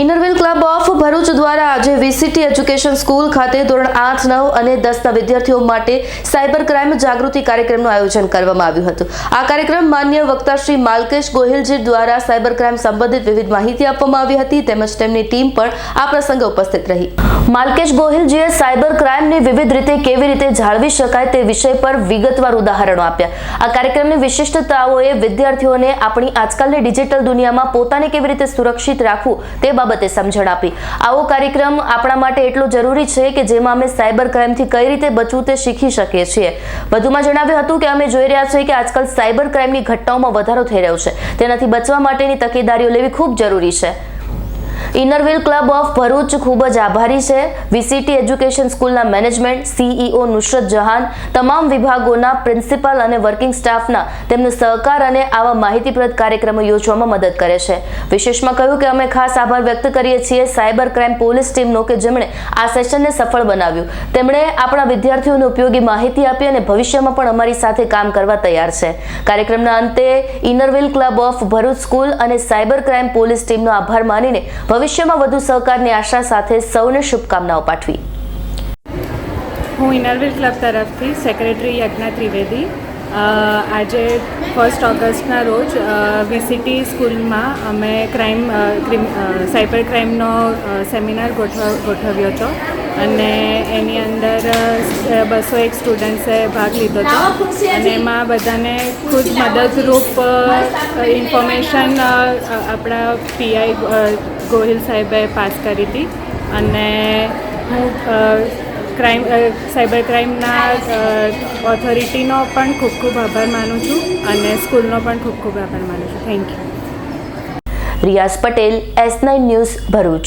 Inner Wheel club of Bharuch દ્વારા આજે VCT education school ખાતે ધોરણ આઠ, નવ અને દસના વિદ્યાર્થીઓ માટે સાયબર ક્રાઇમ જાગૃતિ કાર્યક્રમનું આયોજન કરવામાં આવ્યું હતું. આ કાર્યક્રમ માન્ય વક્તા શ્રી માલકેશ ગોહિલજી દ્વારા સાયબર ક્રાઇમ સંબંધિત વિવિધ માહિતી આપવામાં આવી હતી, તેમજ તેમની ટીમ પણ આ પ્રસંગે ઉપસ્થિત રહી. માલકેશ ગોહિલજીએ સાયબર ક્રાઇમને વિવિધ રીતે કેવી રીતે જાળવી શકાય તે વિષય પર વિગતવાર ઉદાહરણો આપ્યા. આ કાર્યક્રમની વિશિષ્ટતાઓએ વિદ્યાર્થીઓને આપણી આજકાલની ડિજિટલ દુનિયામાં પોતાને કેવી રીતે સુરક્ષિત રાખવું તે બાબતે સમજણ આપી. આવો કાર્યક્રમ આપણા માટે એટલો જરૂરી છે કે જેમાં અમે સાયબર ક્રાઇમથી કઈ રીતે બચવું તે શીખી શકીએ છીએ. વધુમાં જણાવ્યું હતું કે અમે જોઈ રહ્યા છીએ કે આજકાલ સાયબર ક્રાઇમની ઘટનાઓમાં વધારો થઈ રહ્યો છે. તેનાથી બચવા માટેની તકેદારીઓ લેવી ખૂબ જરૂરી છે. ઇનરવિલ ક્લબ ઓફ ભરૂચ ખૂબ જ આભારી છે. વીસીટી એજ્યુકેશન સ્કૂલના મેનેજમેન્ટ, સીઈઓ નુસરત જહાન, તમામ વિભાગોના પ્રિન્સિપાલ અને વર્કિંગ સ્ટાફના તેમનો સહકાર અને આવા માહિતીપ્રદ કાર્યક્રમો યોજવામાં મદદ કરે છે. વિશેષમાં કહ્યું કે અમે ખાસ આભાર વ્યક્ત કરીએ છીએ સાયબર ક્રાઇમ પોલીસ ટીમનો કે જેમણે આ સેશનને સફળ બનાવ્યું. તેમણે આપણા વિદ્યાર્થીઓને ઉપયોગી માહિતી આપી અને ભવિષ્યમાં પણ અમારી સાથે કામ કરવા તૈયાર છે. કાર્યક્રમના અંતે Inner Wheel club of Bharuch school અને સાયબર ક્રાઇમ પોલીસ ટીમનો આભાર માનીને ભવિષ્યમાં વધુ સહકારની આશા સાથે સૌને શુભકામનાઓ પાઠવી. હું ઇનરવિલ ક્લબ તરફથી સેક્રેટરી યજ્ઞા ત્રિવેદી. આજે ફર્સ્ટ ઓગસ્ટના રોજ વીસીટી સ્કૂલમાં અમે ક્રાઇમ સાયબર ક્રાઇમનો સેમિનાર ગોઠવ, ગોઠવ્યો હતો. અને એની અંદર બસો એક સ્ટુડન્ટ્સે ભાગ લીધો હતો. અને એમાં બધાને ખુદ મદદરૂપ ઇન્ફોર્મેશન આપણા પીઆઈ ગોહિલ સાહેબે પાસ કરી હતી. અને હું ક્રાઇમ સાયબર ક્રાઇમના ઓથોરિટીનો પણ ખૂબ ખૂબ આભાર માનું છું અને સ્કૂલનો પણ ખૂબ ખૂબ આભાર માનું છું. Thank you Riyaz Patel S nine news Bharuch.